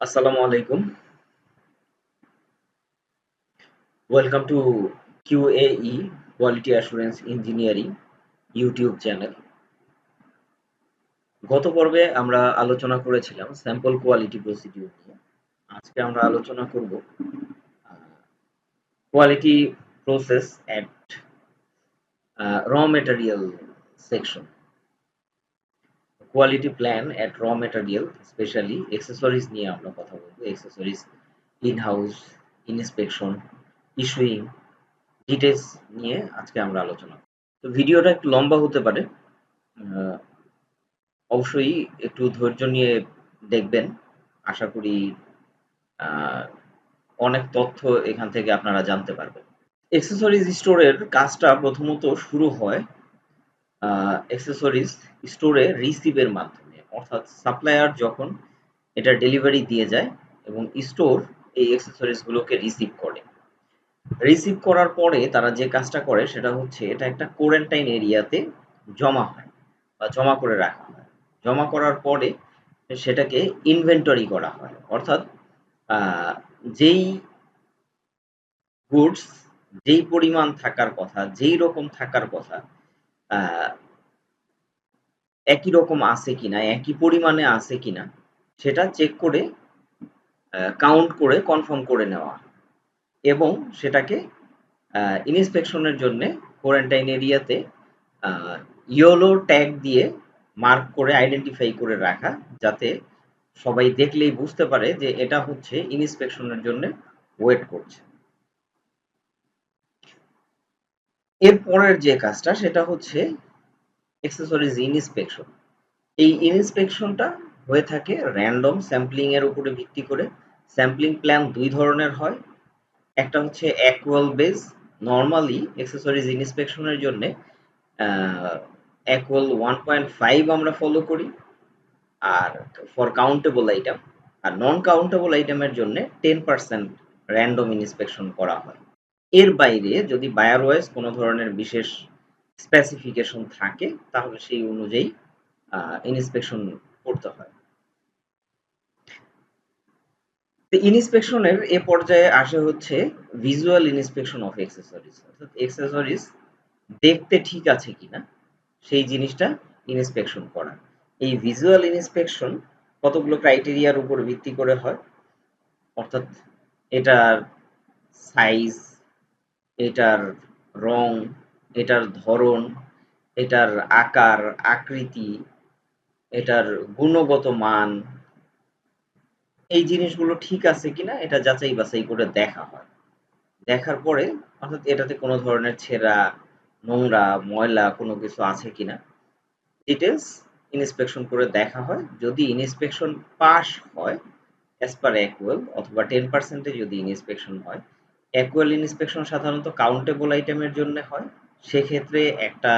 Assalamu alaikum. Welcome to QAE Quality Assurance Engineering YouTube channel গত পর্বে আমরা আলোচনা করেছিলাম স্যাম্পল কোয়ালিটি প্রসিডিউর নিয়ে। আজকে আমরা আলোচনা করব quality process at raw material section quality plan at raw material specially accessories নিয়ে আমরা কথা বলব accessories in house inspection issuing details নিয়ে আজকে আমরা আলোচনা তো ভিডিওটা একটু লম্বা হতে পারে অবশ্যই একটু ধৈর্য নিয়ে দেখবেন। আশা করি অনেক তথ্য এখান থেকে আপনারা জানতে পারবেন। এক্সেসরিজ স্টোরের কাজটা প্রথমত শুরু হয় অ্যাক্সেসরিজ স্টোরে রিসিভের মাধ্যমে, অর্থাৎ সাপ্লায়ার যখন এটা ডেলিভারি দিয়ে যায় এবং স্টোর এই অ্যাক্সেসরিজ গুলোকে রিসিভ করে। রিসিভ করার পরে তারা যে কাজটা করে সেটা হচ্ছে এটা একটা কোয়ারেন্টাইন এরিয়াতে জমা হয় বা জমা করে রাখা হয়। জমা করার পরে সেটাকে ইনভেন্টরি করা হয়। অর্থাৎ যেই গুডস যেই পরিমাণ থাকার কথা, যেই রকম থাকার কথা একই রকম আছে কিনা, একই পরিমাণে আছে কিনা, সেটা চেক করে কাউন্ট করে কনফার্ম করে নেওয়া এবং সেটাকে ইনস্পেকশনের জন্য কোয়ারেন্টাইন এরিয়াতে ইয়েলো ট্যাগ দিয়ে মার্ক করে আইডেন্টিফাই করে রাখা যাতে সবাই দেখলেই বুঝতে পারে যে এটা হচ্ছে ইনস্পেকশনের জন্য ওয়েট করছে। এর পরের যে কাজটা, সেটা হচ্ছে এক্সেসরিজ ইনস্পেকশন এই ইনস্পেকশনটা হয়ে থাকে র্যান্ডম স্যাম্পলিং এর উপরে ভিত্তি করে। স্যাম্পলিং প্ল্যান দুই ধরনের হয়। একটা হচ্ছে অ্যাকুয়াল বেস নর্মালি এক্সেসরিজ ইনস্পেকশনের জন্য অ্যাকুয়াল ওয়ান পয়েন্ট ফাইভ আমরা ফলো করি। আর ফর কাউন্টেবল আইটেম আর নন কাউন্টেবল আইটেমের জন্য টেন পার্সেন্ট র্যান্ডম ইনস্পেকশন করা হয়। এর বাইরে যদি বায়ার কোনো ধরনের বিশেষ স্পেসিফিকেশন থাকে, তাহলে সেই অনুযায়ী ইনস্পেকশন করতে হয়। ইনস্পেকশনের এ পর্যায়ে আসে হচ্ছে ভিজুয়াল ইনস্পেকশন অফ এক্সেসরিজ অর্থাৎ এক্সেসরিজ দেখতে ঠিক আছে কিনা, সেই জিনিসটা ইনস্পেকশন করা। এই ভিজুয়াল ইনস্পেকশন কতগুলো ক্রাইটেরিয়ার উপর ভিত্তি করে হয়? অর্থাৎ এটার সাইজ এটার রং, এটার ধরন, এটার আকার, আকৃতি, এটার গুণগত মান, এই জিনিসগুলো ঠিক আছে কিনা এটা যাচাই বাছাই করে দেখা হয়। দেখার পরে অর্থাৎ এটাতে কোনো ধরনের ছেঁড়া, নোংরা, ময়লা কোনো কিছু আছে কিনা ডিটেলস ইনস্পেকশন করে দেখা হয়। যদি ইনস্পেকশন পাস হয় অ্যাজ পার অ্যাকুয়াল অথবা টেন পার্সেন্টে যদি ইনস্পেকশন হয় অ্যাকুয়াল ইনস্পেকশন সাধারণত কাউন্টেবল আইটেমের জন্য হয়। সেক্ষেত্রে একটা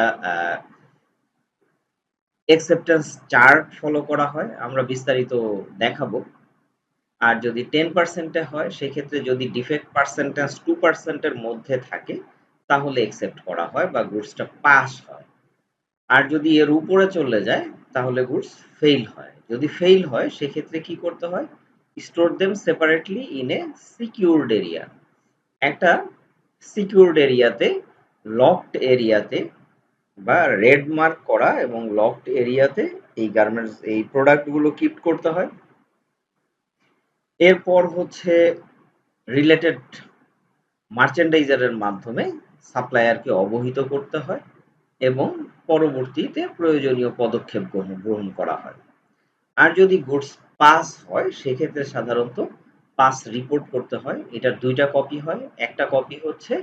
অ্যাকসেপ্টেন্স চার্ট ফলো করা হয়, আমরা বিস্তারিত দেখাবো। আর যদি টেন পার্সেন্টে হয়, সেক্ষেত্রে যদি ডিফেক্ট পার্সেন্টেজ টু পার্সেন্টের মধ্যে থাকে, তাহলে একসেপ্ট করা হয় বা গুডসটা পাস হয়। আর যদি এর উপরে চলে যায়, তাহলে গুডস ফেইল হয়। যদি ফেইল হয়, সেক্ষেত্রে কি করতে হয়? Store them separately in a secured area একটা সিকিউরড এরিয়াতে লকড এরিয়াতে বা রেড মার্ক করা এবং লকড এরিয়াতে এই গার্মেন্টস এই প্রোডাক্টগুলো কিপ করতে হয়। এরপর হচ্ছে রিলেটেড মার্চেন্ডাইজারের মাধ্যমে সাপ্লায়ারকে অবহিত করতে হয় এবং পরবর্তীতে প্রয়োজনীয় পদক্ষেপ গ্রহণ গ্রহণ করা হয়। আর যদি গুডস পাস হয়, সেক্ষেত্রে সাধারণত পাস রিপোর্ট করতে হয় এটার দুইটা কপি হয়। একটা কপি হচ্ছে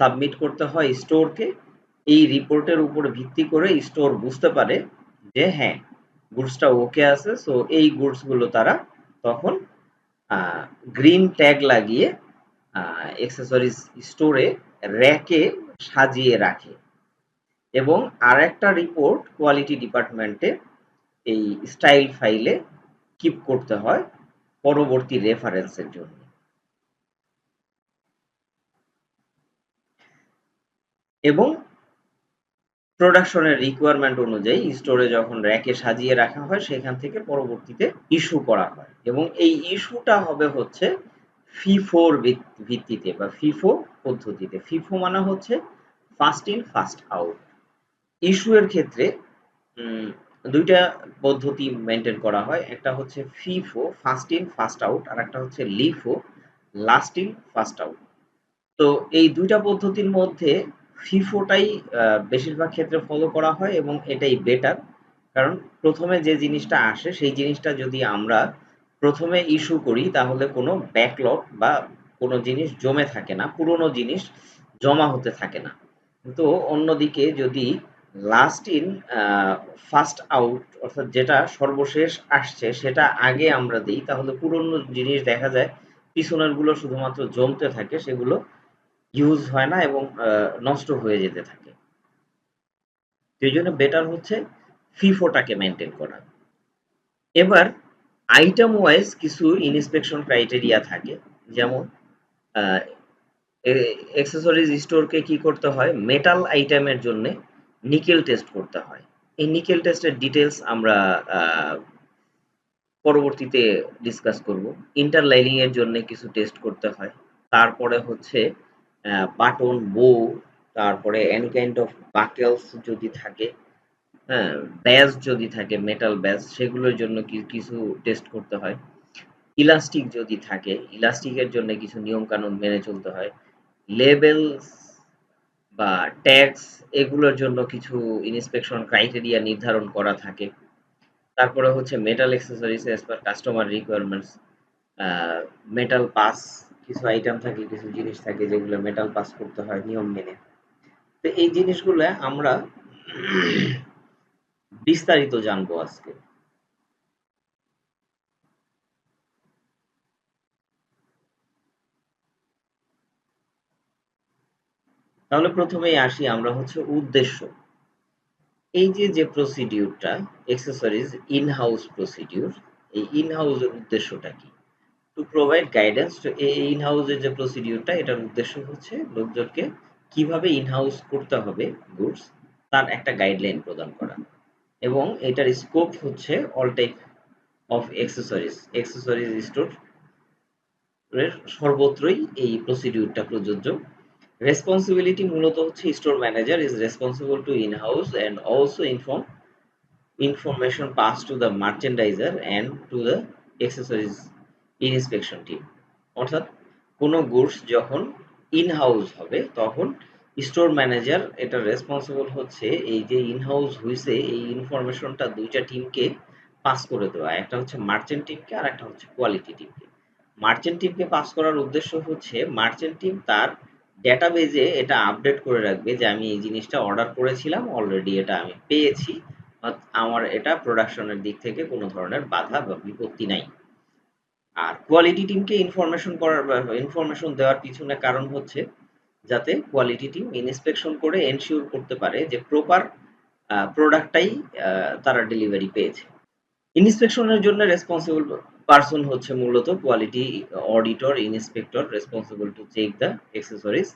সাবমিট করতে হয় স্টোরকে এই রিপোর্টের উপর ভিত্তি করে স্টোর বুঝতে পারে যে হ্যাঁ গুডসটা ওকে আছে সো এই গুডসগুলো তারা তখন গ্রিন ট্যাগ লাগিয়ে এক্সেসরিজ স্টোরে র্যাকে সাজিয়ে রাখে। এবং আরেকটা রিপোর্ট কোয়ালিটি ডিপার্টমেন্টে এই স্টাইল ফাইলে কিপ করতে হয়। পরবর্তী রেফারেন্সের জন্য। এবং প্রোডাকশনের রিকোয়ারমেন্ট অনুযায়ী স্টোরে যখন র্যাকে সাজিয়ে রাখা হয়, সেখান থেকে পরবর্তীতে ইস্যু করা হয়। এবং এই ইস্যুটা হবে হচ্ছে ফিফোর ভিত্তিতে বা ফিফো পদ্ধতিতে। ফিফো মানে হচ্ছে first in first out issue এর ক্ষেত্রে দুইটা পদ্ধতি মেনটেন করা হয়। একটা হচ্ছে FIFO first in first out আর একটা হচ্ছে LIFO last in first out তো এই দুইটা পদ্ধতির মধ্যে ফিফোটাই বেশিরভাগ ক্ষেত্রে ফলো করা হয় এবং এটাই বেটার কারণ প্রথমে যে জিনিসটা আসে, সেই জিনিসটা যদি আমরা প্রথমে ইস্যু করি, তাহলে কোনো ব্যাকলগ বা কোনো জিনিস জমে থাকে না, পুরনো জিনিস জমা হতে থাকে না। তো অন্যদিকে যদি লাস্ট ইন ফার্স্ট আউট অর্থাৎ যেটা সর্বশেষ আসছে, সেটা আগে আমরা দিই, তাহলে পুরনো জিনিস দেখা যায় পিছনেরগুলো শুধুমাত্র জমতে থাকে, সেগুলো ইউজ হয় না এবং নষ্ট হয়ে যেতে থাকে। সেই জন্য বেটার হচ্ছে ফিফোটাকে মেনটেন করা। এবার আইটেম ওয়াইজ কিছু ইনস্পেকশন ক্রাইটেরিয়া থাকে, যেমন এক্সেসরিজ স্টোরকে কি করতে হয়? মেটাল আইটেমের জন্য নিকেল টেস্ট করতে হয়। এই নিকেল টেস্টের ডিটেলস আমরা পরবর্তীতে ডিসকাস করব। ইন্টারলাইনিং এর জন্য কিছু টেস্ট করতে হয়। তারপরে হচ্ছে বাটন বো তারপরে এনি কাইন্ড অফ বাকেলস যদি থাকে হ্যাঁ ব্যাজ যদি থাকে মেটাল ব্যাজ সেগুলোর জন্য কিছু টেস্ট করতে হয়। ইলাস্টিক যদি থাকে ইলাস্টিকের জন্য কিছু নিয়ম কানুন মেনে চলতে হয়। লেবেল বা ট্যাক্স এগুলোর জন্য কিছু ইন্সপেকশন ক্রাইটেরিয়া নির্ধারণ করা থাকে। তারপরে হচ্ছে metal accessories as per customer requirements metal pass কিছু আইটেম থাকে, কিছু জিনিস থাকে যেগুলো মেটাল পাস করতে হয় নিয়ম মেনে। তো এই জিনিসগুলো আমরা বিস্তারিত জানব আজকে। তাহলে প্রথমেই আসি আমরা হচ্ছে উদ্দেশ্য। এই যে যে প্রসিডিউরটা এক্সেসরিজ ইন হাউস প্রসিডিউর এই ইন হাউসের উদ্দেশ্যটা কি? টু প্রোভাইড গাইডেন্স এই ইন হাউসের যে প্রসিডিউরটা এটার উদ্দেশ্য হচ্ছে লোকজনকে কীভাবে ইন হাউস করতে হবে গুডস তার একটা গাইডলাইন প্রদান করা। এবং এটার স্কোপ হচ্ছে all type of accessories accessories store সর্বত্রই এই প্রসিডিউরটা প্রযোজ্য। রেসপন্সিবিলিটি মূলত হচ্ছে store manager is responsible to in house and also inform information pass to the merchandiser and to the accessories inspection team অর্থাৎ কোনো গুডস যখন ইন হাউস হবে, তখন স্টোর ম্যানেজার এটা রেসপন্সিবল হচ্ছে এই যে ইন হাউস হয়েছে এই ইনফরমেশনটা দুইটা টিমকে পাস করে দেওয়া। একটা হচ্ছে মার্চেন্ট টিমকে আর একটা হচ্ছে কোয়ালিটি টিমকে মার্চেন্ট টিমকে পাস করার উদ্দেশ্য হচ্ছে মার্চেন্ট টিম তার ডেটাবেজে এটা আপডেট করে রাখবে যে আমি এই জিনিসটা অর্ডার করেছিলাম অলরেডি এটা আমি পেয়েছি। আমার এটা প্রোডাকশনের দিক থেকে কোনো ধরনের বাধা বা বিপত্তি নাই। আর কোয়ালিটি টিমকে ইনফরমেশন করার ইনফরমেশন দেওয়ার পিছনে কারণ হচ্ছে যাতে কোয়ালিটি টিম ইনস্পেকশন করে এনশিওর করতে পারে যে প্রপার প্রোডাক্টটাই তারা ডেলিভারি পেয়েছে। ইনস্পেকশনের জন্য রেসপন্সিবল পার্সন হচ্ছে মূলত quality auditor inspector responsible to check the accessories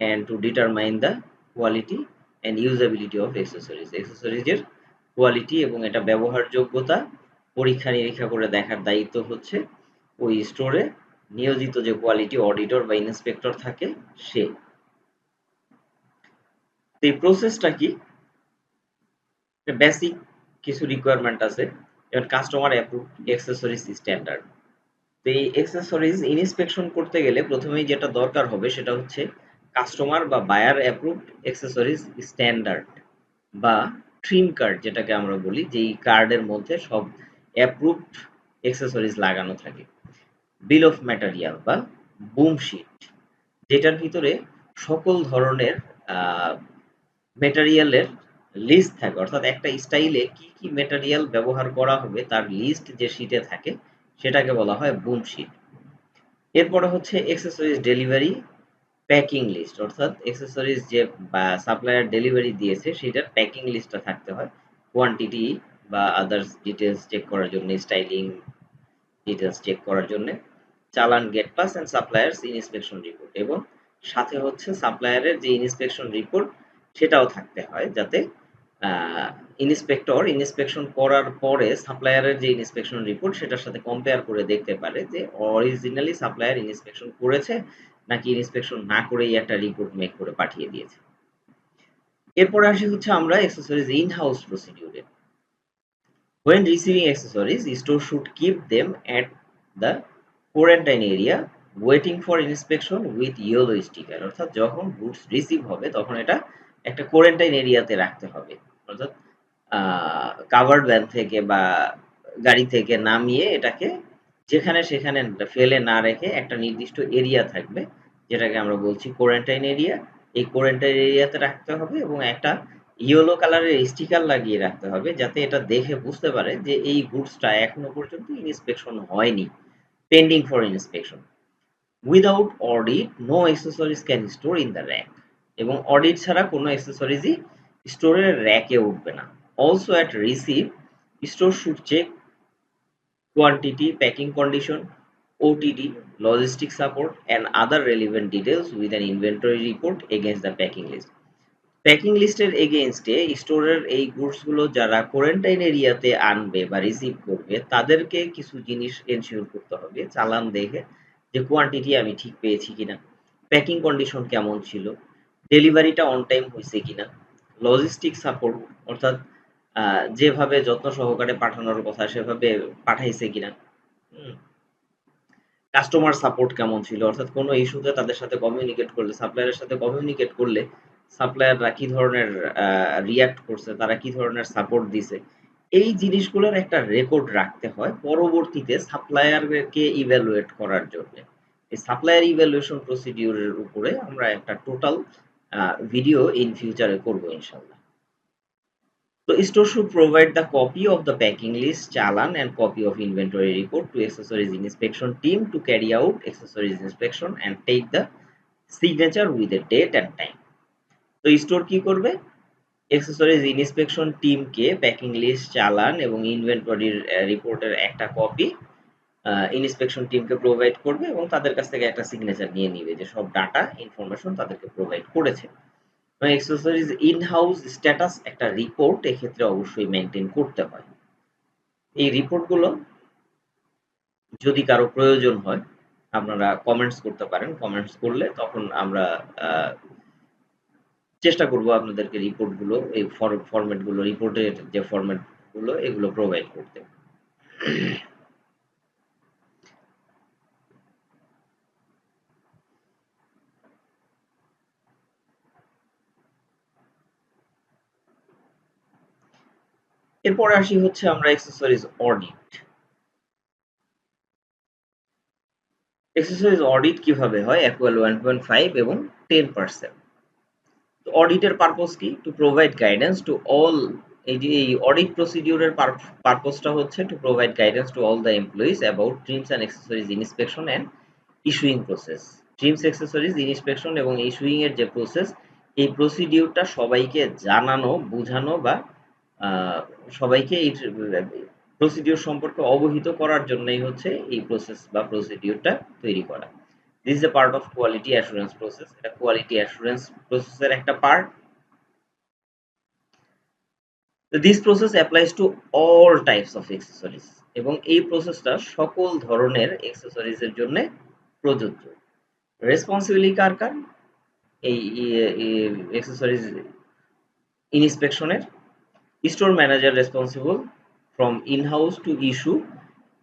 and to determine the quality and usability of accessories এক্সেসরিজের quality এবং এটা ব্যবহারযোগ্যতা পরীক্ষা নিরীক্ষা করে দেখার দায়িত্ব হচ্ছে ওই স্টোরে নিয়োজিত যে কোয়ালিটি অডিটর বা ইন্সপেক্টর থাকে সে। এই প্রসেসটা কি? বেসিক কিছু রিকোয়ারমেন্ট আছে। যেমন কাস্টমার অ্যাপ্রুভ এক্সেসরিজ স্ট্যান্ডার্ড তো এই এক্সেসরিজ ইনস্পেকশন করতে গেলে প্রথমেই যেটা দরকার হবে সেটা হচ্ছে কাস্টমার বা বায়ার অ্যাপ্রুভড এক্সেসরিজ স্ট্যান্ডার্ড বা ট্রিম কার্ড যেটাকে আমরা বলি, যেই কার্ডের মধ্যে সব অ্যাপ্রুভড এক্সেসরিজ লাগানো থাকে। বিল অফ ম্যাটেরিয়াল বা বুম শিট যেটার ভিতরে সকল ধরনের মেটেরিয়ালের লিস্ট থাকে, অর্থাৎ একটা স্টাইলে কি কি মেটেরিয়াল ব্যবহার করা হবে তার লিস্ট যে শিটে থাকে, সেটাকে বলা হয় বুম শিট এরপরে হচ্ছে এক্সেসরিজ ডেলিভারি প্যাকিং লিস্ট অর্থাৎ এক্সেসরিজ যে সাপ্লায়ার ডেলিভারি দিয়েছে, সেটার প্যাকিং লিস্টটা থাকতে হয়। কোয়ান্টিটি বা আদার্স ডিটেলস চেক করার জন্য স্টাইলিং ডিটেলস চেক করার জন্য, চালান gate pass and suppliers inspection report এবং সাথে হচ্ছে সাপ্লায়ারের যে ইনস্পেকশন রিপোর্ট সেটাও থাকতে হয় যাতে ইন্সপেক্টর ইন্সপেকশন করার পরে সাপ্লায়ারের যে ইন্সপেকশন রিপোর্ট সেটার সাথে কম্পেয়ার করে দেখতে পারে যে অরিজিনালি সাপ্লায়ার ইন্সপেকশন করেছে নাকি ইন্সপেকশন না করেই একটা রিপোর্ট মেক করে পাঠিয়ে দিয়েছে। এরপরে আসি হচ্ছে আমরা অ্যাক্সেসরিজ ইন হাউস প্রসিডিউরে When receiving accessories, store should keep them at the quarantine area waiting for inspection with yellow sticker অর্থাৎ যখন গুডস রিসিভ হবে তখন এটা একটা কোয়ারেন্টাইন এরিয়াতে রাখতে হবে। অর্থাৎ কাভার্ড ভ্যান থেকে বা গাড়ি থেকে নামিয়ে এটাকে যেখানে সেখানে ফেলে না রেখে একটা নির্দিষ্ট এরিয়া থাকবে, যেটাকে আমরা বলছি কোয়ারেন্টাইন এরিয়া এই কোয়ারেন্টাইন এরিয়াতে রাখতে হবে এবং একটা ইয়েলো কালারের স্টিকার লাগিয়ে রাখতে হবে যাতে এটা দেখে বুঝতে পারে যে এই গুডসটা এখনও পর্যন্ত ইন্সপেকশন হয়নি pending for inspection without audit no accessories can store in the rack এবং অডিট ছাড়া কোনো অ্যাক্সেসরিজই স্টোরের র্যাকে উঠবে না। Also at receive store should check quantity packing condition OTD, logistic support, and other relevant details with an inventory report against the packing list. Packing লিস্টের এগেইনস্টে স্টোরের এই গুডসগুলো যারা কোয়ারেন্টাইন এরিয়াতে আনবে বা রিসিভ করবে তাদেরকে কিছু জিনিস এনশিওর করতে হবে। চালান দেখে যে কোয়ান্টিটি আমি ঠিক পেয়েছি কিনা। প্যাকিং কন্ডিশন কেমন ছিল? ডেলিভারিটা অন টাইম হয়েছে কিনা লজিস্টিক সাপোর্ট অর্থাৎ যেভাবে যত্ন সহকারে পাঠানোর কথা, সেভাবে পাঠাইছে কিনা কাস্টমার সাপোর্ট কেমন ছিল, অর্থাৎ কোনো ইস্যুতে তাদের সাথে কমিউনিকেট করলে সাপ্লায়ারের সাথে কমিউনিকেট করলে সাপ্লায়াররা কি ধরনের রিয়াক্ট করছে, তারা কি ধরনের সাপোর্ট দিছে, এই জিনিসগুলোর একটা রেকর্ড রাখতে হয় পরবর্তীতে সাপ্লায়ারকে ইভ্যালুয়েট করার জন্য। এই সাপ্লায়ার ইভ্যালুয়েশন প্রসিডিউরের উপরে আমরা একটা টোটাল ভিডিও ইন ফিউচারে করব ইনশাল্লাহ তো store should provide the copy of the packing list challan and copy of inventory report to accessories inspection team to carry out accessories inspection and take the signature with a date and time তো store কি করবে? Accessories inspection টিমকে packing list challan এবং ইনভেন্টরির রিপোর্টের একটা copy inspection টিমকে provide করবে এবং তাদের কাছ থেকে একটা সিগনেচার নিয়ে নিবে যে সব ডাটা ইনফরমেশন তাদেরকে প্রোভাইড করেছে। এক্সেসরিজ ইন হাউস স্ট্যাটাস একটা রিপোর্ট এক্ষেত্রে অবশ্যই মেনটেন করতে হয়। এই রিপোর্টগুলো যদি কারও প্রয়োজন হয়, আপনারা কমেন্টস করতে পারেন। কমেন্টস করলে তখন আমরা চেষ্টা করব আপনাদেরকে রিপোর্টগুলো এই ফরম্যাটগুলো রিপোর্টের যে ফরম্যাটগুলো এগুলো প্রোভাইড করতে। এরপরে আসি হচ্ছে আমরা অ্যাক্সেসরিজ অডিট অ্যাক্সেসরিজ অডিট কীভাবে হয়? অ্যাকুয়াল ওয়ান পয়েন্ট ফাইভ এবং টেন পার্সেন্ট অডিটের পারপোজ কি? To provide guidance to all এই যে এই অডিট প্রসিডিউরের পারপোজটা হচ্ছে to provide guidance to all the employees about trims and accessories inspection and issuing process trims accessories inspection এবং ইস্যুইং এর যে প্রসেস এই প্রসিডিউরটা সবাইকে জানানো, বোঝানো বা সবাইকে এই প্রসিডিওর সম্পর্কে অবহিত করার জন্যই হচ্ছে এই প্রসেস বা প্রসিডিওরটা তৈরি করা। This is a part of quality assurance process এটা কোয়ালিটি অ্যাসুরেন্স প্রসেসের একটা part this process applies to all types of accessories এবং এই প্রসেসটা সকল ধরনের এক্সেসরিজের জন্য প্রযোজ্য। রেসপন্সিবিলিটি কার কার? এই এক্সেসরিজ ইনস্পেকশনের store manager responsible from in house to issue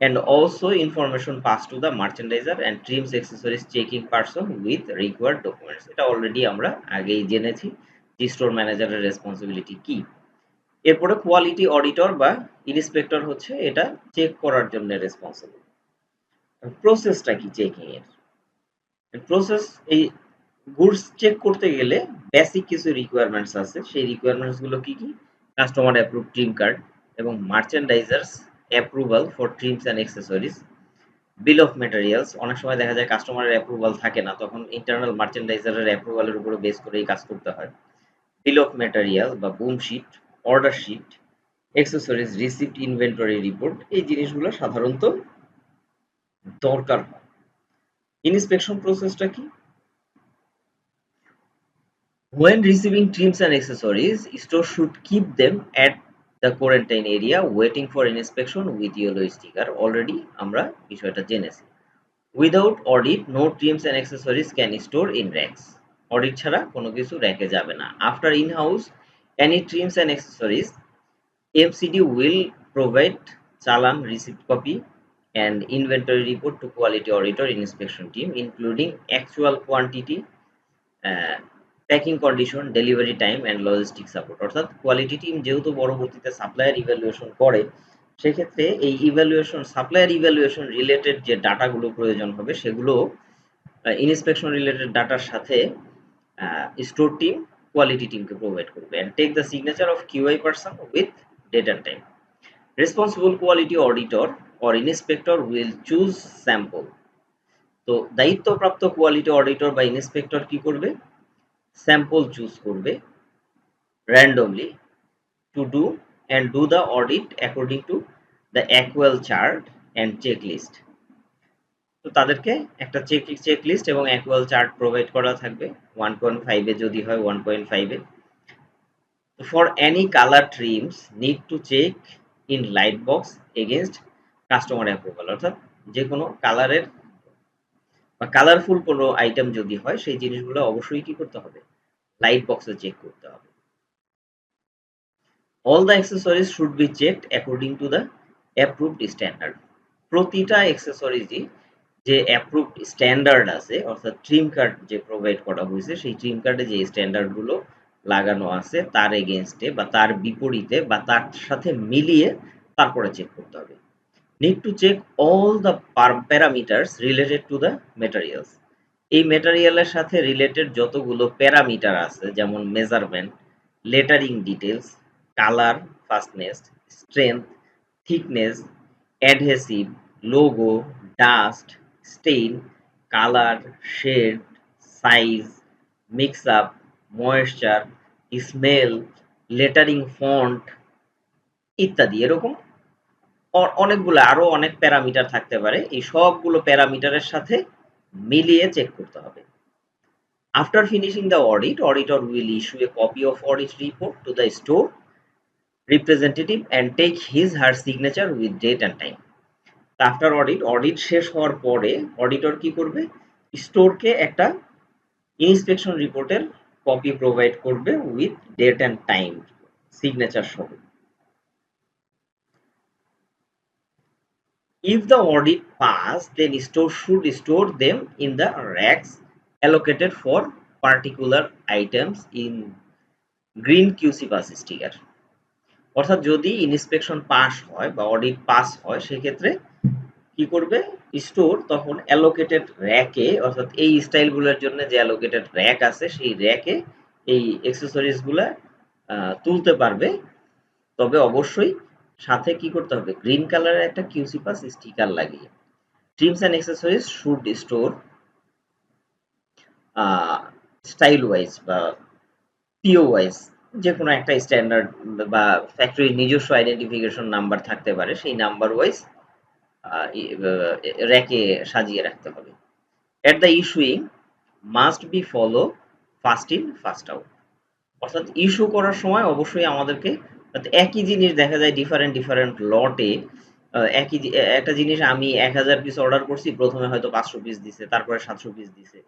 and also information passed to the merchandiser and trims accessories checking person with required documents. এটা অলরেডি আমরা আগেই জেনেছি যে স্টোর ম্যানেজারের রেসপন্সিবিলিটি কি। এরপরে কোয়ালিটি অডিটর বা ইন্সপেক্টর হচ্ছে এটা চেক করার জন্য রেসপন্সিবল প্রসেসটা কি চেকিং এর? প্রসেস এই গুডস চেক করতে গেলে বেসিক কিছু রিকোয়ারমেন্টস আছে, সেই রিকোয়ারমেন্টসগুলো কি কি? কাস্টমার অ্যাপ্রুভ ট্রিম কার্ড এবং merchandisers approval for trims and accessories bill of materials অনেক সময় দেখা যায় কাস্টমারের অ্যাপ্রুভাল থাকে না, তখন ইন্টারনাল মার্চেন্ডাইজারের অ্যাপ্রুভালের উপরে বেস করেই কাজ করতে হয়। বিল অফ মেটেরিয়াল বা BOM sheet order sheet accessories receipt inventory report এই জিনিসগুলো সাধারণত দরকার হয়। ইনস্পেকশন প্রসেসটা কি? When receiving trims and accessories, store should keep them at the quarantine area waiting for an inspection with yellow sticker. Already আমরা বিষয়টা জেনেছি। Without audit, no trims and accessories can store in racks. Audit ছাড়া কোনো কিছু র্যাকে যাবে না। After in-house, any trims and accessories, MCD will provide challan receipt copy and inventory report to quality auditor inspection team, including actual quantity, uh, packing condition, delivery time and logistic support অর্থাৎ quality team যেহেতু পরবর্তীতে supplier evaluation করে, সেক্ষেত্রে এই evaluation supplier evaluation related যে ডাটাগুলো প্রয়োজন হবে, সেগুলো ইনস্পেকশন রিলেটেড ডাটার সাথে স্টোর টিম কোয়ালিটি টিমকে প্রোভাইড করবে। And take the signature of QI person with date and time responsible quality auditor or inspector will choose sample তো দায়িত্বপ্রাপ্ত কোয়ালিটি অডিটর বা ইন্সপেক্টর কি করবে? স্যাম্পল চুজ করবে randomly to do and do the audit according to the actual chart and checklist. তো তাদেরকে একটা check checklist এবং অ্যাকুয়াল চার্ট প্রোভাইড করা থাকবে। ওয়ান পয়েন্ট ফাইভে যদি হয় ওয়ান পয়েন্ট ফাইভে for any colour trims need to check in light box against customer approval অর্থাৎ যে কোনো কালারের বা কালারফুল কোনো আইটেম যদি হয়, সেই জিনিসগুলো অবশ্যই কি করতে হবে? লাইট বক্সে চেক করতে হবে। All the accessories should be checked according to the approved standard প্রতিটা অ্যাক্সেসরিজই যে অ্যাপ্রুভড স্ট্যান্ডার্ড আছে, অর্থাৎ ট্রিম কার্ড যে প্রোভাইড করা হয়েছে, সেই ট্রিম কার্ডে যে স্ট্যান্ডার্ডগুলো লাগানো আছে, তার এগেনস্টে বা তার বিপরীতে বা তার সাথে মিলিয়ে তারপরে চেক করতে হবে। Need to check all the parameters related to the materials. এই মেটারিয়ালের সাথে রিলেটেড যতগুলো প্যারামিটার আছে, যেমন measurement lettering details colour fastness strength thickness adhesive logo dust stain colour shade size mix up moisture smell lettering font ইত্যাদি, এরকম। অনেকগুলো, আরও অনেক প্যারামিটার থাকতে পারে। এই সবগুলো প্যারামিটারের সাথে মিলিয়ে চেক করতে হবে। After finishing the audit auditor will issue a copy of audit report to the store representative and take his her signature with date and time after audit audit শেষ হওয়ার পরে অডিটর কি করবে? স্টোরকে একটা ইন্সপেকশন রিপোর্টের copy provide করবে with date and time signature সহ। If the audit pass, then store should store them in the racks allocated for particular items in green QC pass sticker. অর্থাৎ যদি ইনস্পেকশন পাস হয় বা audit pass হয় সেক্ষেত্রে কি করবে স্টোর তখন অ্যালোকেটেড র্যাকে অর্থাৎ এই স্টাইলগুলোর জন্য যে অ্যালোকেটেড র্যাক আছে সেই র্যাকে এই অ্যাক্সেসরিজগুলো তুলতে পারবে তবে অবশ্যই সাথে কি করতে হবে? গ্রিন কালারের একটা কিউসি পাস স্টিকার লাগিয়ে। Trims and accessories should store style wise বা পিও ওয়াইজ যে কোনো একটা স্ট্যান্ডার্ড বা ফ্যাক্টরির নিজস্ব আইডেন্টিফিকেশন নাম্বার থাকতে পারে, সেই নাম্বার ওয়াইজ র্যাকে সাজিয়ে রাখতে হবে। At the issuing must be follow first in first out অর্থাৎ ইস্যু করার সময় অবশ্যই আমাদেরকে একই জিনিস দেখা যায় ডিফারেন্ট ডিফারেন্ট লটে একই একটা জিনিস আমি এক হাজার পিস অর্ডার করছি প্রথমে হয়তো পাঁচশো পিস দিছে তারপরে সাতশো পিস দিছে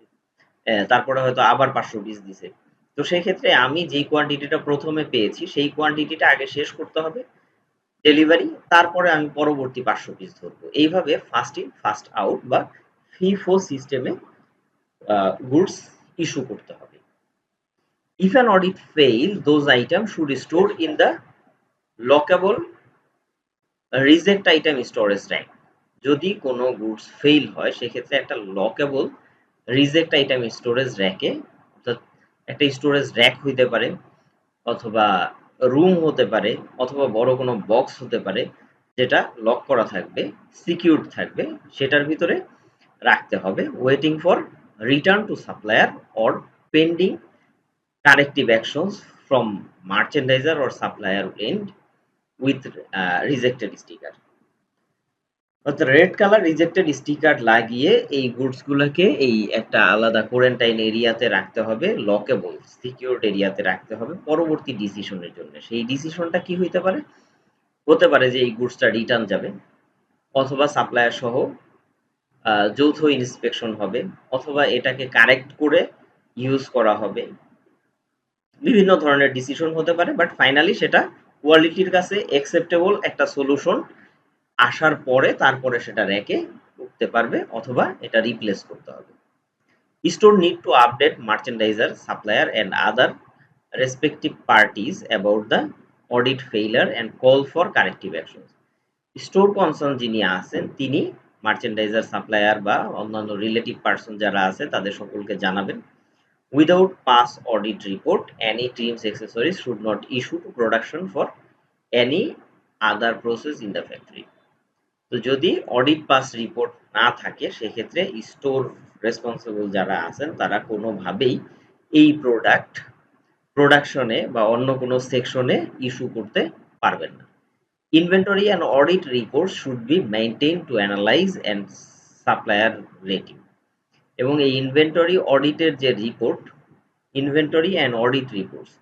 তারপরে হয়তো আবার পাঁচশো পিস দিছে। তো সেই ক্ষেত্রে আমি যেই কোয়ান্টিটিটা প্রথমে পেয়েছি সেই কোয়ান্টিটিটা আগে শেষ করতে হবে ডেলিভারি তারপরে আমি পরবর্তী পাঁচশো পিস ধরবো। এইভাবে ফার্স্ট ইন ফার্স্ট আউট বা ফিফো সিস্টেমে গুডস ইস্যু করতে হবে। If an audit fails, those items should store in the lockable reject item storage rack যদি কোনো গুডস ফেল হয়, সেক্ষেত্রে একটা লকেবল রিজেক্ট আইটেম স্টোরেজ র্যাকে অর্থাৎ একটা স্টোরেজ র্যাক হইতে পারে, অথবা রুম হতে পারে, অথবা বড় কোনো বক্স হতে পারে, যেটা লক করা থাকবে সিকিউর থাকবে, সেটার ভিতরে রাখতে হবে waiting for return to supplier or pending corrective actions from merchandiser or supplier end with uh, rejected sticker. অর্থাৎ রেড কালার রিজেক্টেড স্টিকার লাগিয়ে এই গুডস গুলোকে এই একটা আলাদা কোয়ারেন্টাইন এরিয়াতে রাখতে হবে লকেবল সিকিউরড এরিয়াতে রাখতে হবে পরবর্তী ডিসিশনের জন্য। সেই ডিসিশনটা কি হইতে পারে? হতে পারে যে এই গুডসটা রিটার্ন যাবে অথবা সাপ্লায়ার সহ যৌথ ইন্সপেকশন হবে অথবা এটাকে কারেক্ট করে ইউজ করা হবে। বিভিন্ন ধরনের ডিসিশন হতে পারে বাট ফাইনালি সেটা কোয়ালিটির কাছে অ্যাকসেপ্টেবল একটা সলিউশন আসার পরে তারপরে সেটা র্যাকে উঠতে পারবে অথবা এটা রিপ্লেস করতে হবে। Store need to update merchandiser supplier and other respective parties about the audit failure and call for corrective action store concern যিনি আছেন, তিনি মার্চেন্ডাইজার সাপ্লায়ার বা অন্যান্য রিলেটিভ পার্সন যারা আছে, তাদের সকলকে জানাবেন। Without pass audit report, any team's accessories should not issue to production for any other process in the factory. তো যদি অডিট পাস রিপোর্ট না থাকে সেক্ষেত্রে স্টোর রেসপন্সিবল যারা আছেন তারা কোনোভাবেই এই প্রোডাক্ট প্রোডাকশনে বা অন্য কোনো সেকশনে ইস্যু করতে পারবেন না inventory and audit report should be maintain to analyze and supplier rating এবং এই ইনভেন্টরি অডিটের যে report inventory and audit reports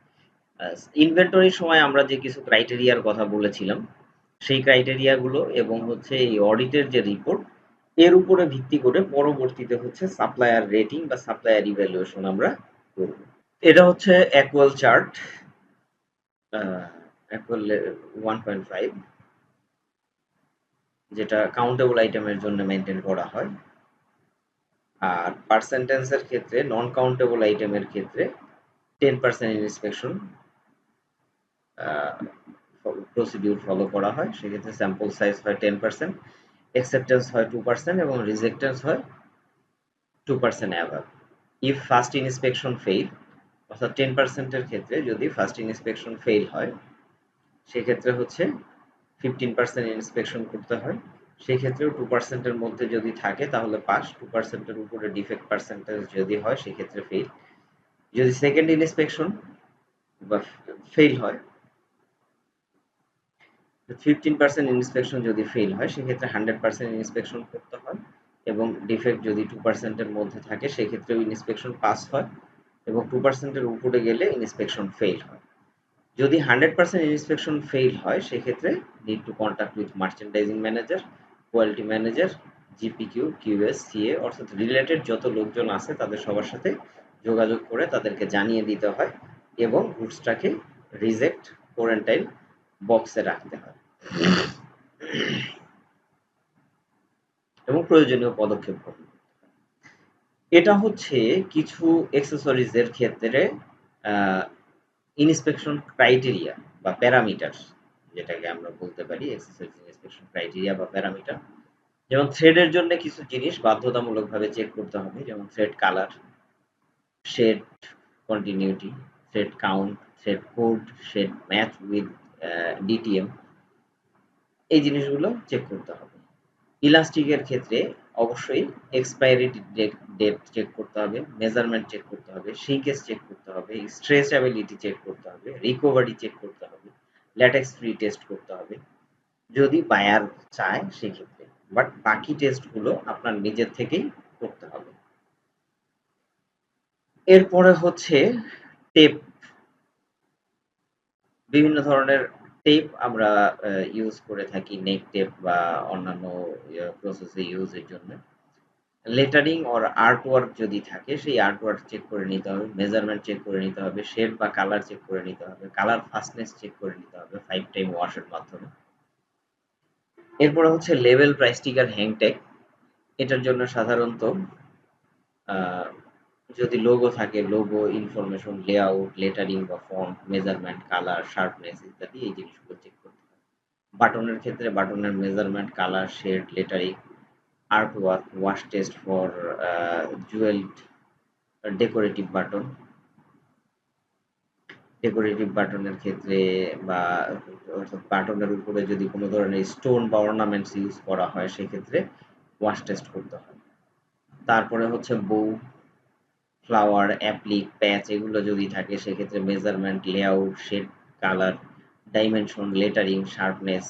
ইনভেন্টরির সময় আমরা যে কিছু ক্রাইটেরিয়ার কথা বলেছিলাম, সেই ক্রাইটেরিয়াগুলো এবং হচ্ছে এই অডিটের যে রিপোর্ট এর উপরে ভিত্তি করে পরবর্তীতে হচ্ছে সাপ্লায়ার রেটিং বা সাপ্লায়ার ইভ্যালুয়েশন আমরা করব। এটা হচ্ছে AQL chart AQL one point five যেটা কাউন্টেবল আইটেমের জন্য মেনটেন করা হয়। আর পার্সেন্টেন্সের ক্ষেত্রে নন কাউন্টেবল আইটেমের ক্ষেত্রে ten percent inspection procedure follow করা হয়। সেক্ষেত্রে স্যাম্পল সাইজ হয় টেন পার্সেন্ট অ্যাকসেপ্টেন্স হয় টু পার্সেন্ট এবং রিজেক্টেন্স হয় two percent above if first inspection fail অর্থাৎ টেন পার্সেন্টের ক্ষেত্রে যদি ফার্স্ট ইন্সপেকশন ফেইল হয়, সেক্ষেত্রে হচ্ছে ফিফটিন পার্সেন্ট ইন্সপেকশন করতে হয়। সেই ক্ষেত্রেও টু পার্সেন্টের মধ্যে যদি থাকে, তাহলে পাস। টু পার্সেন্টের উপরে ডিফেক্ট পার্সেন্টেজ যদি হয়, সেক্ষেত্রে ফেল যদি সেকেন্ড ইন্সপেকশন বা ফেল হয় ফিফটিন পার্সেন্ট ইন্সপেকশন যদি ফেল হয়, সেক্ষেত্রে হান্ড্রেড পার্সেন্ট ইন্সপেকশন করতে হয় এবং ডিফেক্ট যদি টু পার্সেন্টের মধ্যে থাকে, সেক্ষেত্রেও ইন্সপেকশন পাস হয় এবং টু পার্সেন্টের উপরে গেলে ইন্সপেকশন ফেল হয়। যদি হান্ড্রেড পার্সেন্ট ইন্সপেকশন ফেল হয়, সেক্ষেত্রে need to contact with merchandising manager quality manager GPQ QS CA অর্থাৎ রিলেটেড যত লোকজন আছে তাদের সবার সাথে যোগাযোগ করে তাদেরকে জানিয়ে দিতে হয় এবং গুডসটাকে রিজেক্ট কোয়ারেন্টাইন বক্সে রাখতে হয়। এবং প্রয়োজনীয় পদক্ষেপ গ্রহণ এটা হচ্ছে কিছু এক্সেসরিজের ক্ষেত্রে ইন্সপেকশন ক্রাইটেরিয়া বা প্যারামিটার যেটাকে আমরা বলতে পারি ইন্সপেকশন ক্রাইটেরিয়া বা প্যারামিটার যেমন থ্রেডের জন্য কিছু জিনিস বাধ্যতামূলকভাবে চেক করতে হবে, যেমন thread colour shade continuity thread count thread code shade match with DTM এই জিনিসগুলো চেক করতে হবে। ইলাস্টিকের ক্ষেত্রে অবশ্যই এক্সপায়ারি ডেট চেক করতে হবে মেজারমেন্ট চেক করতে হবে সিঙ্কেজ চেক করতে হবে স্ট্রেচেবিলিটি চেক করতে হবে রিকভারি চেক করতে ল্যাটেক্স ফ্রি টেস্ট করতে হবে। যদি বায়ার চায় সেক্ষেত্রে। বাট বাকি টেস্টগুলো আপনার নিজের থেকেই করতে হবে। এরপরে হচ্ছে টেপ বিভিন্ন ধরনের টেপ আমরা ইউজ করে থাকি নেক টেপ বা অন্যান্য প্রসেসে ইউজের জন্য। লেটারিং অর আর্ট ওয়ার্ক যদি থাকে, সেই আর্ট ওয়ার্ক চেক করে নিতে হবে মেজারমেন্ট চেক করে নিতে হবে শেড বা কালার চেক করে নিতে হবে কালার ফাস্টনেস চেক করে নিতে হবে ফাইভ টাইম ওয়াশের মাধ্যমে। এরপরে হচ্ছে লেভেল প্রাইস স্টিকার হ্যাং ট্যাগ এটার জন্য সাধারণত যদি লোগো থাকে লোগো ইনফরমেশন লেআউট লেটারিং বা ফন্ট মেজারমেন্ট কালার শার্পনেস ইত্যাদি এই জিনিসগুলো চেক করতে হবে। বাটনের ক্ষেত্রে বাটনের measurement colour shade lettering artwork wash test for jeweled decorative button decorative বাটনের ক্ষেত্রে বা বাটনের উপরে যদি কোনো ধরনের স্টোন বা অর্নামেন্টস ইউজ করা হয়, সেক্ষেত্রে ওয়াশ টেস্ট করতে হয়। তারপরে হচ্ছে বউ ফ্লাওয়ার অ্যাপ্লিক প্যাচ এগুলো যদি থাকে, সেক্ষেত্রে measurement layout shade colour dimension lettering sharpness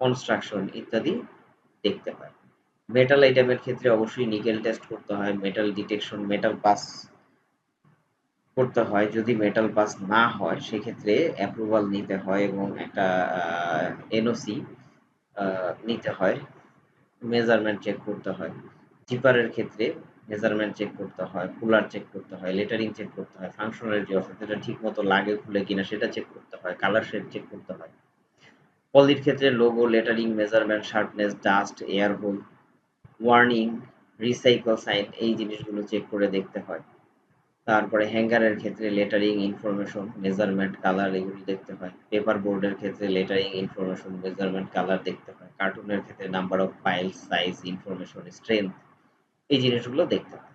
construction ইত্যাদি দেখতে হয় মেটাল আইটেমের ক্ষেত্রে অবশ্যই নিকেল টেস্ট করতে হয় মেটাল ডিটেকশন মেটাল পাস করতে হয়। যদি মেটাল পাস না হয়, সেক্ষেত্রে অ্যাপ্রুভাল নিতে হয় এবং একটা এনওসি নিতে হয়। মেজারমেন্ট চেক করতে হয়। জিপারের ক্ষেত্রে মেজারমেন্ট চেক করতে হয় কুলার চেক করতে হয় লেটারিং চেক করতে হয় ফাংশনের যে অর্থাৎ সেটা ঠিক মতো লাগে, খুলে কিনা, সেটা চেক করতে হয় কালার শেড চেক করতে হয়। পলির ক্ষেত্রে logo lettering measurement sharpness dust air hole warning recycle sign এই জিনিসগুলো চেক করে দেখতে হয়। তারপরে হ্যাঙ্গারের ক্ষেত্রে লেটারিং ইনফরমেশন মেজারমেন্ট কালার এগুলো দেখতে হয়। পেপার বোর্ডের ক্ষেত্রে লেটারিং ইনফরমেশন মেজারমেন্ট কালার দেখতে হয়। কার্টুনের ক্ষেত্রে number of ply size information strength এই জিনিসগুলো দেখতে হয়।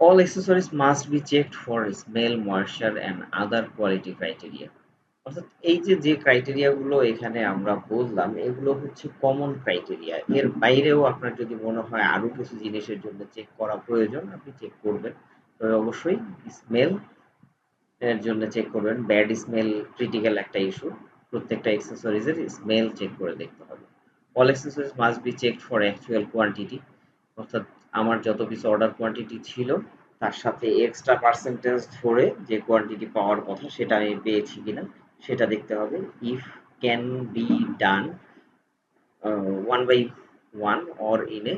All accessories must be checked for smell, moisture, and other quality criteria অর্থাৎ এই যে যে ক্রাইটেরিয়া গুলো এখানে আমরা বললাম, এগুলো হচ্ছে কমন ক্রাইটেরিয়া এর বাইরেও আপনার যদি মনে হয় আরও কিছু জিনিসের জন্য চেক করা প্রয়োজন, আপনি চেক করবেন। তবে অবশ্যই স্মেল এর জন্য চেক করবেন। ব্যাড স্মেল ক্রিটিক্যাল একটা ইস্যু প্রত্যেকটা এক্সেসরিজের স্মেল চেক করে দেখতে হবে। All accessories must be checked for actual quantity অর্থাৎ আমার যত পিস অর্ডার কোয়ান্টিটি ছিল, তার সাথে এক্সট্রা পার্সেন্টেজ ধরে যে কোয়ান্টিটি পাওয়ার কথা, সেটা আমি পেয়েছি কিনা সেটা দেখতে হবে। If can be done one by one or in a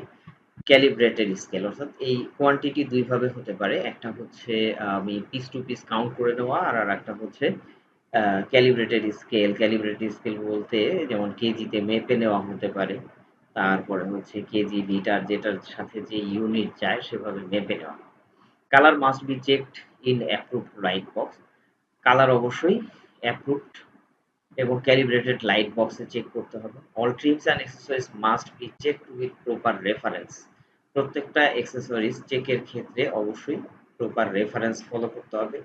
calibrated scale অর্থাৎ এই কোয়ান্টিটি দুইভাবে হতে পারে। একটা হচ্ছে, আমি পিস টু পিস কাউন্ট করে নেওয়া আর আর একটা হচ্ছে ক্যালিব্রেটেড স্কেল ক্যালিব্রেটেড স্কেল বলতে যেমন কেজিতে মেপে নেওয়া হতে পারে, তারপরে হচ্ছে কেজি, লিটার, যেটার সাথে যে ইউনিট চায় সেভাবে মেপে নেওয়া। Colour must be checked in approved light box colour অবশ্যই অ্যাপ্রুভড এবং ক্যালিব্রেটেড লাইট বক্সে চেক করতে হবে। All trims and accessories must be checked with proper reference প্রত্যেকটা অ্যাক্সেসরিজ চেকের ক্ষেত্রে অবশ্যই প্রপার রেফারেন্স ফলো করতে হবে।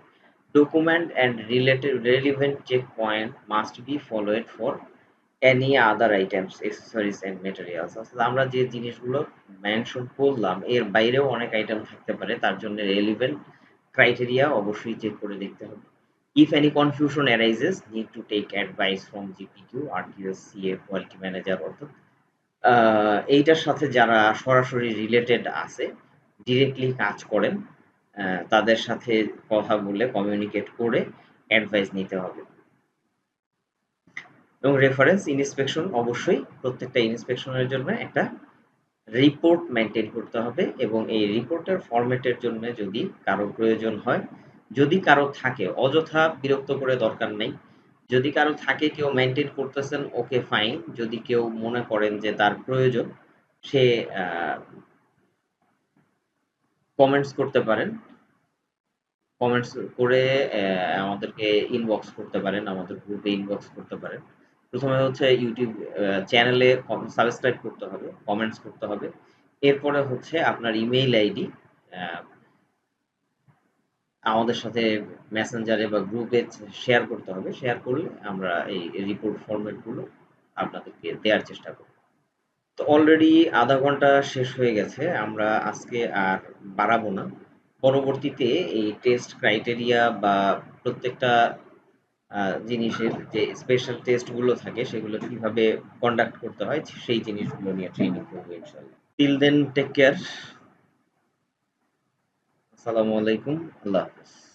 Document and related relevant check point must be followed for any other items accessories and materials অর্থাৎ আমরা যে জিনিসগুলো মেনশন করলাম, এর বাইরেও অনেক আইটেম থাকতে পারে, তার জন্য রেলিভেন্ট ক্রাইটেরিয়া অবশ্যই চেক করে দেখতে হবে। If any confusion arises need to take advice from GPQ RTS CA quality manager অর্থাৎ এইটার সাথে যারা সরাসরি রিলেটেড আছে ডিরেক্টলি কাজ করেন তাদের সাথে কথা বলে কমিউনিকেট করে অ্যাডভাইস নিতে হবে। এবং রেফারেন্স ইনস্পেকশন অবশ্যই প্রত্যেকটা ইনস্পেকশনের জন্য একটা রিপোর্ট মেনটেন করতে হবে এবং এই রিপোর্টের ফরম্যাটের জন্য যদি কারও প্রয়োজন হয় যদি কারও থাকে, অযথা বিরক্ত করে দরকার নেই। যদি কারও থাকে, কেউ মেনটেন করতেছেন ওকে ফাইন যদি কেউ মনে করেন যে তার প্রয়োজন, সে কমেন্টস করতে পারেন। কমেন্টস করে আমাদেরকে ইনবক্স করতে পারেন, আমাদের গ্রুপে ইনবক্স করতে পারেন। প্রথমে হচ্ছে ইউটিউব চ্যানেলে সাবস্ক্রাইব করতে হবে কমেন্টস করতে হবে। এরপরে হচ্ছে আপনার ইমেইল আইডি আমাদের সাথে মেসেঞ্জারে বা গ্রুপে শেয়ার করতে হবে। শেয়ার করলে আমরা এই রিপোর্ট ফরম্যাটগুলো আপনাদেরকে দেওয়ার চেষ্টা করব। তো অলরেডি আধা ঘণ্টা শেষ হয়ে গেছে, আমরা আজকে আর বাড়াবো না। পরবর্তীতে এই টেস্ট ক্রাইটেরিয়া বা প্রত্যেকটা জিনিসের যে স্পেশাল টেস্টগুলো থাকে, সেগুলো কীভাবে কন্ডাক্ট করতে হয়, সেই জিনিসগুলো নিয়ে ট্রেনিং করব ইনশাল্লাহ টিল দেন টেক কেয়ার আসসালামু আলাইকুম আল্লাহ হাফেজ